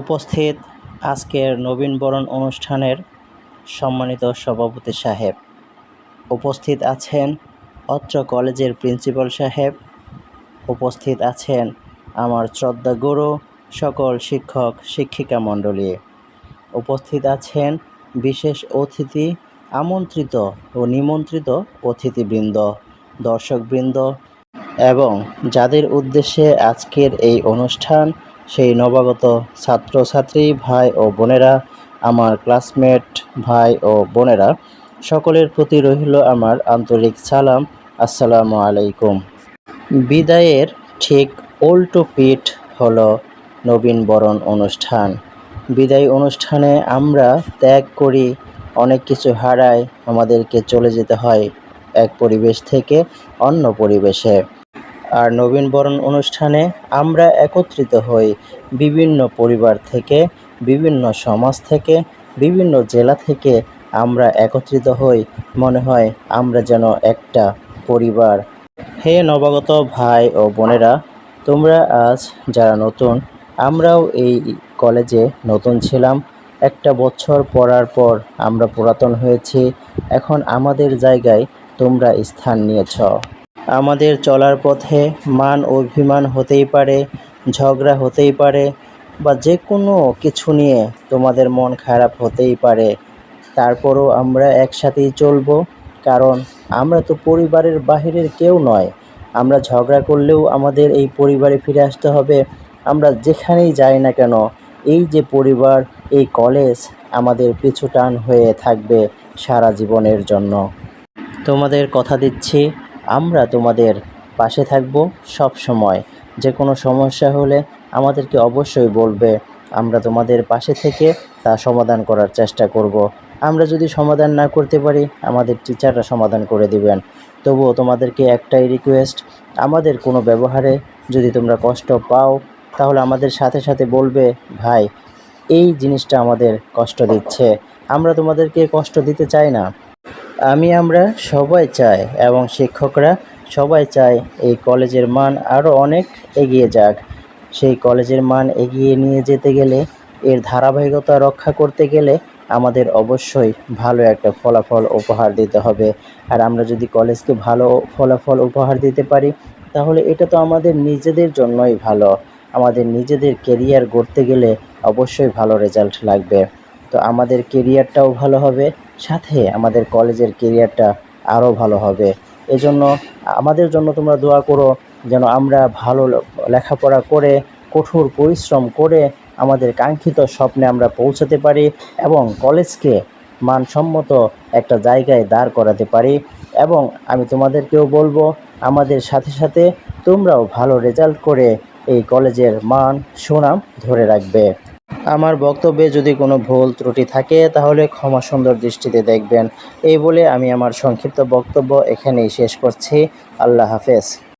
উপস্থিত আজকের নবীনবরণ অনুষ্ঠানের সম্মানিত সভাপতি সাহেব। উপস্থিত আছেন অত্র কলেজের প্রিন্সিপাল সাহেব। উপস্থিত আছেন আমার শ্রদ্ধা গুরু, সকল শিক্ষক, শিক্ষিকা মণ্ডলী। উপস্থিত আছেন বিশেষ অতিথি, আমন্ত্রিত ও নিমন্ত্রিত অতিথিবৃন্দ, দর্শকবৃন্দ এবং যাদের উদ্দেশ্যে আজকের এই অনুষ্ঠান সেই নবাগত ছাত্রছাত্রী ভাই ও বোনেরা, আমার ক্লাসমেট ভাই ও বোনেরা, সকলের প্রতি রহিল আমার আন্তরিক সালাম। আসসালামু আলাইকুম। বিদায়ের ঠিক উল্টো পিঠ হলো নবীনবরণ অনুষ্ঠান। বিদায় অনুষ্ঠানে আমরা ত্যাগ করি, অনেক কিছু হারাই আমাদেরকে চলে যেতে হয় এক পরিবেশ থেকে অন্য পরিবেশে। আর নবীনবরণ অনুষ্ঠানে আমরা একত্রিত হই বিভিন্ন পরিবার থেকে, বিভিন্ন সমাজ থেকে, বিভিন্ন জেলা থেকে আমরা একত্রিত হই। মনে হয় আমরা যেন একটা পরিবার। হে নবাগত ভাই ও বোনেরা, তোমরা আজ যারা নতুন, আমরাও এই কলেজে নতুন ছিলাম। একটা বছর পড়ার পর আমরা পুরাতন হয়েছি। এখন আমাদের জায়গায় তোমরা স্থান নিয়েছ। আমাদের চলার পথে মান অভিমান হতেই পারে, ঝগড়া হতেই পারে বা যে কোনো কিছু নিয়ে তোমাদের মন খারাপ হতেই পারে। তারপরও আমরা একসাথেই চলবো, কারণ আমরা তো পরিবারের বাহিরের কেউ নয়। আমরা ঝগড়া করলেও আমাদের এই পরিবারে ফিরে আসতে হবে। আমরা যেখানেই যাই না কেন, এই যে পরিবার, এই কলেজ আমাদের পিছু টান হয়ে থাকবে সারা জীবনের জন্য। তোমাদের কথা দিচ্ছি। আমরা তোমাদের পাশে থাকব সব সময়। যে কোনো সমস্যা হলে আমাদেরকে অবশ্যই বলবে, আমরা তোমাদের পাশে থেকে তা সমাধান করার চেষ্টা করব। আমরা যদি সমাধান না করতে পারি, আমাদের টিচাররা সমাধান করে দিবেন। তবুও তোমাদেরকে একটাই রিকোয়েস্ট আমাদের কোনো ব্যবহারে যদি তোমরা কষ্ট পাও, তাহলে আমাদের সাথে সাথে বলবে, ভাই, এই জিনিসটা আমাদের কষ্ট দিচ্ছে। আমরা তোমাদেরকে কষ্ট দিতে চাই না। আমি, আমরা সবাই চাই এবং শিক্ষকরা সবাই চায় এই কলেজের মান আরও অনেক এগিয়ে যাক। সেই কলেজের মান এগিয়ে নিয়ে যেতে গেলে, এর ধারাবাহিকতা রক্ষা করতে গেলে আমাদের অবশ্যই ভালো একটা ফলাফল উপহার দিতে হবে। আর আমরা যদি কলেজকে ভালো ফলাফল উপহার দিতে পারি, তাহলে এটা তো আমাদের নিজেদের জন্যই ভালো। আমাদের নিজেদের কেরিয়ার গড়তে গেলে অবশ্যই ভালো রেজাল্ট লাগবে। তো আমাদের কেরিয়ারটাও ভালো হবে সাথে আমাদের কলেজের কেরিয়ারটা আরও ভালো হবে। এজন্য আমাদের জন্য তোমরা দোয়া করো যেন আমরা ভালো লেখাপড়া করে, কঠোর পরিশ্রম করে আমাদের কাঙ্ক্ষিত স্বপ্নে আমরা পৌঁছাতে পারি এবং কলেজকে মানসম্মত একটা জায়গায় দাঁড় করাতে পারি। এবং আমি তোমাদেরকেও বলব, আমাদের সাথে সাথে তোমরাও ভালো রেজাল্ট করে এই কলেজের মান, সুনাম ধরে রাখবে। আমার বক্তব্যে যদি কোনো ভুল ত্রুটি থাকে, তাহলে ক্ষমা সুন্দর দৃষ্টিতে দেখবেন। এই বলে আমি আমার সংক্ষিপ্ত বক্তব্য এখানেই শেষ করছি। আল্লাহ হাফেজ।